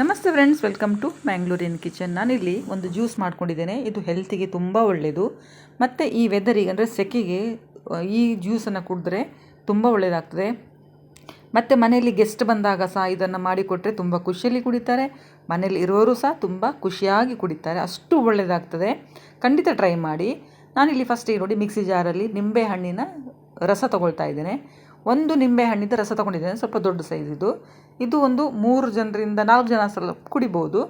ನಮಸ್ತೆ friends welcome to ಮ್ಯಾಂಗ್ಳೂರಿನ್ kitchen ನಾನಿಲ್ಲಿ ಒಂದು ಜ್ಯೂಸ್ ಮಾಡ್ಕೊಂಡಿದ್ದೇನೆ. ಇದು ಹೆಲ್ತಿಗೆ ತುಂಬ ಒಳ್ಳೆಯದು ಮತ್ತು ಈ ವೆದರಿಗೆ ಅಂದರೆ ಸೆಕೆಗೆ ಈ ಜ್ಯೂಸನ್ನು ಕುಡಿದ್ರೆ ತುಂಬ ಒಳ್ಳೆಯದಾಗ್ತದೆ ಮತ್ತು ಮನೆಯಲ್ಲಿ ಗೆಸ್ಟ್ ಬಂದಾಗ ಸಹ ಇದನ್ನು ಮಾಡಿಕೊಟ್ರೆ ತುಂಬ ಖುಷಿಯಲ್ಲಿ ಕುಡಿತಾರೆ. ಮನೆಯಲ್ಲಿ ಇರೋರು ಸಹ ತುಂಬ ಖುಷಿಯಾಗಿ ಕುಡಿತಾರೆ. ಅಷ್ಟು ಒಳ್ಳೆಯದಾಗ್ತದೆ ಖಂಡಿತ ಟ್ರೈ ಮಾಡಿ. ನಾನಿಲ್ಲಿ ಫಸ್ಟಿಗೆ ನೋಡಿ, ಮಿಕ್ಸಿ ಜಾರಲ್ಲಿ ನಿಂಬೆ ಹಣ್ಣಿನ ರಸ ತಗೊಳ್ತಾ ಇದ್ದೇನೆ. ಒಂದು ನಿಂಬೆ ಹಣ್ಣಿಂದ ರಸ ತಗೊಂಡಿದ್ದೇನೆ, ಸ್ವಲ್ಪ ದೊಡ್ಡ ಸೈಜ್ ಇದು. ಇದು ಒಂದು ಮೂರು ಜನರಿಂದ ನಾಲ್ಕು ಜನ ಸಲ ಕುಡಿಬೋದು.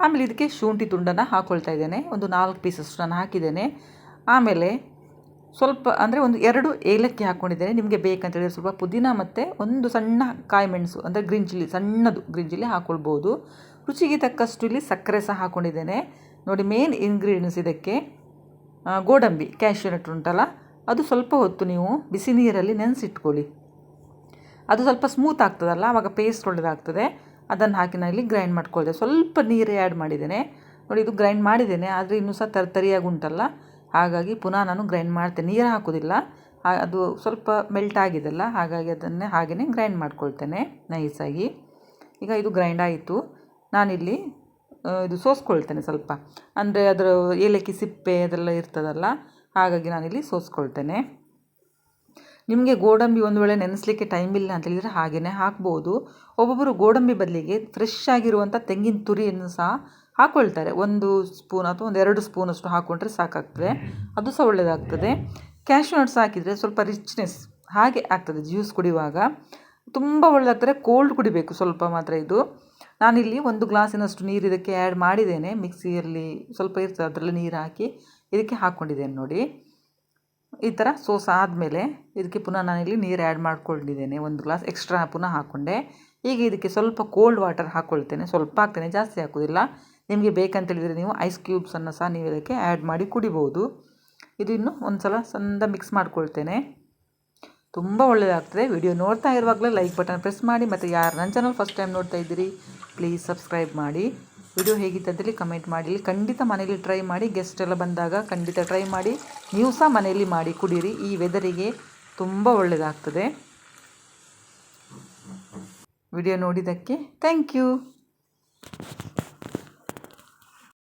ಆಮೇಲೆ ಇದಕ್ಕೆ ಶುಂಠಿ ತುಂಡನ್ನು ಹಾಕ್ಕೊಳ್ತಾ ಇದ್ದೇನೆ. ಒಂದು ನಾಲ್ಕು ಪೀಸಷ್ಟು ನಾನು ಹಾಕಿದ್ದೇನೆ. ಆಮೇಲೆ ಸ್ವಲ್ಪ ಅಂದರೆ ಒಂದು ಎರಡು ಏಲಕ್ಕಿ ಹಾಕ್ಕೊಂಡಿದ್ದೇನೆ ನಿಮಗೆ ಬೇಕಂತೇಳಿದರೆ ಸ್ವಲ್ಪ ಪುದೀನ ಮತ್ತು ಒಂದು ಸಣ್ಣ ಕಾಯಿ ಮೆಣಸು ಅಂದರೆ ಗ್ರೀನ್ ಚಿಲ್ಲಿ ಸಣ್ಣದು ಗ್ರೀನ್ ಚಿಲ್ಲಿ ಹಾಕ್ಕೊಳ್ಬೋದು ರುಚಿಗೆ ತಕ್ಕಷ್ಟು ಇಲ್ಲಿ ಸಕ್ಕರೆ ಸಹ ಹಾಕ್ಕೊಂಡಿದ್ದೇನೆ ನೋಡಿ ಮೇನ್ ಇಂಗ್ರೀಡಿಯೆಂಟ್ಸ್ ಇದಕ್ಕೆ ಗೋಡಂಬಿ ಕ್ಯಾಶ್ಯೂ ನಟ್ ಉಂಟಲ್ಲ ಅದು ಸ್ವಲ್ಪ ಹೊತ್ತು ನೀವು ಬಿಸಿ ನೀರಲ್ಲಿ ನೆನೆಸಿಟ್ಕೊಳ್ಳಿ. ಅದು ಸ್ವಲ್ಪ ಸ್ಮೂತ್ ಆಗ್ತದಲ್ಲ, ಆವಾಗ ಪೇಸ್ಟ್ ಒಳ್ಳೆಯದಾಗ್ತದೆ ಅದನ್ನು ಹಾಕಿ ನಾನು ಇಲ್ಲಿ ಗ್ರೈಂಡ್ ಮಾಡ್ಕೊಳ್ಳ್ದೆ ಸ್ವಲ್ಪ ನೀರು ಆ್ಯಡ್ ಮಾಡಿದ್ದೇನೆ. ನೋಡಿ, ಇದು ಗ್ರೈಂಡ್ ಮಾಡಿದ್ದೇನೆ, ಆದರೆ ಇನ್ನೂ ಸಹ ತರ್ತರಿಯಾಗಿ ಉಂಟಲ್ಲ. ಹಾಗಾಗಿ ಪುನಃ ನಾನು ಗ್ರೈಂಡ್ ಮಾಡ್ತೇನೆ. ನೀರು ಹಾಕೋದಿಲ್ಲ. ಅದು ಸ್ವಲ್ಪ ಮೆಲ್ಟ್ ಆಗಿದೆಲ್ಲ, ಹಾಗಾಗಿ ಅದನ್ನೇ ಹಾಗೆಯೇ ಗ್ರೈಂಡ್ ಮಾಡ್ಕೊಳ್ತೇನೆ ನೈಸಾಗಿ. ಈಗ ಇದು ಗ್ರೈಂಡ್ ಆಯಿತು. ನಾನಿಲ್ಲಿ ಇದು ಸೋಸ್ಕೊಳ್ತೇನೆ ಸ್ವಲ್ಪ. ಅಂದರೆ ಅದರ ಏಲಕ್ಕಿ ಸಿಪ್ಪೆ ಅದೆಲ್ಲ ಇರ್ತದಲ್ಲ ಹಾಗಾಗಿ ನಾನಿಲ್ಲಿ ಸೋಸ್ಕೊಳ್ತೇನೆ. ನಿಮಗೆ ಗೋಡಂಬಿ ಒಂದು ವೇಳೆ ನೆನೆಸಲಿಕ್ಕೆ ಟೈಮ್ ಇಲ್ಲ ಅಂತ ಹೇಳಿದರೆ ಹಾಗೆಯೇ ಹಾಕ್ಬೋದು. ಒಬ್ಬೊಬ್ಬರು ಗೋಡಂಬಿ ಬದಲಿಗೆ ಫ್ರೆಶ್ ಆಗಿರುವಂಥ ತೆಂಗಿನ ತುರಿಯನ್ನು ಸಹ ಹಾಕ್ಕೊಳ್ತಾರೆ ಒಂದು ಸ್ಪೂನ್ ಅಥವಾ ಒಂದು ಎರಡು ಸ್ಪೂನಷ್ಟು ಹಾಕ್ಕೊಂಡ್ರೆ ಸಾಕಾಗ್ತದೆ. ಅದು ಸಹ ಒಳ್ಳೆಯದಾಗ್ತದೆ ಕ್ಯಾಶ್ಯೂ ನಟ್ಸ್ ಹಾಕಿದರೆ ಸ್ವಲ್ಪ ರಿಚ್ನೆಸ್ ಹಾಗೆ ಆಗ್ತದೆ ಜ್ಯೂಸ್ ಕುಡಿಯುವಾಗ. ತುಂಬ ಒಳ್ಳೆದಾಗ್ತದೆ ಕೋಲ್ಡ್ ಕುಡಿಬೇಕು ಸ್ವಲ್ಪ ಮಾತ್ರ ಇದು. ನಾನಿಲ್ಲಿ ಒಂದು ಗ್ಲಾಸಿನಷ್ಟು ನೀರು ಇದಕ್ಕೆ ಆ್ಯಡ್ ಮಾಡಿದ್ದೇನೆ. ಮಿಕ್ಸಿಯಲ್ಲಿ ಸ್ವಲ್ಪ ಇರ್ತದೆ, ಅದರಲ್ಲಿ ನೀರು ಹಾಕಿ ಇದಕ್ಕೆ ಹಾಕ್ಕೊಂಡಿದ್ದೇನೆ ನೋಡಿ. ಈ ಥರ ಸೋಸ್ ಆದಮೇಲೆ ಇದಕ್ಕೆ ಪುನಃ ನಾನಿಲ್ಲಿ ನೀರು ಆ್ಯಡ್ ಮಾಡ್ಕೊಂಡಿದ್ದೇನೆ. ಒಂದು ಗ್ಲಾಸ್ ಎಕ್ಸ್ಟ್ರಾ ಪುನಃ ಹಾಕ್ಕೊಂಡೆ ಈಗ ಇದಕ್ಕೆ ಸ್ವಲ್ಪ ಕೋಲ್ಡ್ ವಾಟರ್ ಹಾಕ್ಕೊಳ್ತೇನೆ ಸ್ವಲ್ಪ ಹಾಕ್ತೇನೆ, ಜಾಸ್ತಿ ಹಾಕೋದಿಲ್ಲ. ನಿಮಗೆ ಬೇಕಂತೇಳಿದರೆ ನೀವು ಐಸ್ ಕ್ಯೂಬ್ಸನ್ನು ಸಹ ನೀವು ಇದಕ್ಕೆ ಆ್ಯಡ್ ಮಾಡಿ ಕುಡಿಬೋದು. ಇದು ಇನ್ನು ಒಂದು ಸಲ ಸಂದ ಮಿಕ್ಸ್ ಮಾಡ್ಕೊಳ್ತೇನೆ. ತುಂಬ ಒಳ್ಳೆಯದಾಗ್ತದೆ ವಿಡಿಯೋ ನೋಡ್ತಾ ಇರುವಾಗಲೇ ಲೈಕ್ ಬಟನ್ ಪ್ರೆಸ್ ಮಾಡಿ. ಮತ್ತು ಯಾರು ನನ್ನ ಚಾನಲ್ ಫಸ್ಟ್ ಟೈಮ್ ನೋಡ್ತಾ ಇದ್ದೀರಿ ಪ್ಲೀಸ್ ಸಬ್ಸ್ಕ್ರೈಬ್ ಮಾಡಿ. ವಿಡಿಯೋ ಹೇಗಿತ್ತಂತೇಳಿ ಕಮೆಂಟ್ ಮಾಡಿ. ಖಂಡಿತ ಮನೇಲಿ ಟ್ರೈ ಮಾಡಿ. ಗೆಸ್ಟ್ ಎಲ್ಲ ಬಂದಾಗ ಖಂಡಿತ ಟ್ರೈ ಮಾಡಿ. ನೀವು ಸಹ ಮನೆಯಲ್ಲಿ ಮಾಡಿ ಕುಡೀರಿ. ಈ ವೆದರಿಗೆ ತುಂಬ ಒಳ್ಳೆಯದಾಗ್ತದೆ ವಿಡಿಯೋ ನೋಡಿದ್ದಕ್ಕೆ ಥ್ಯಾಂಕ್ ಯು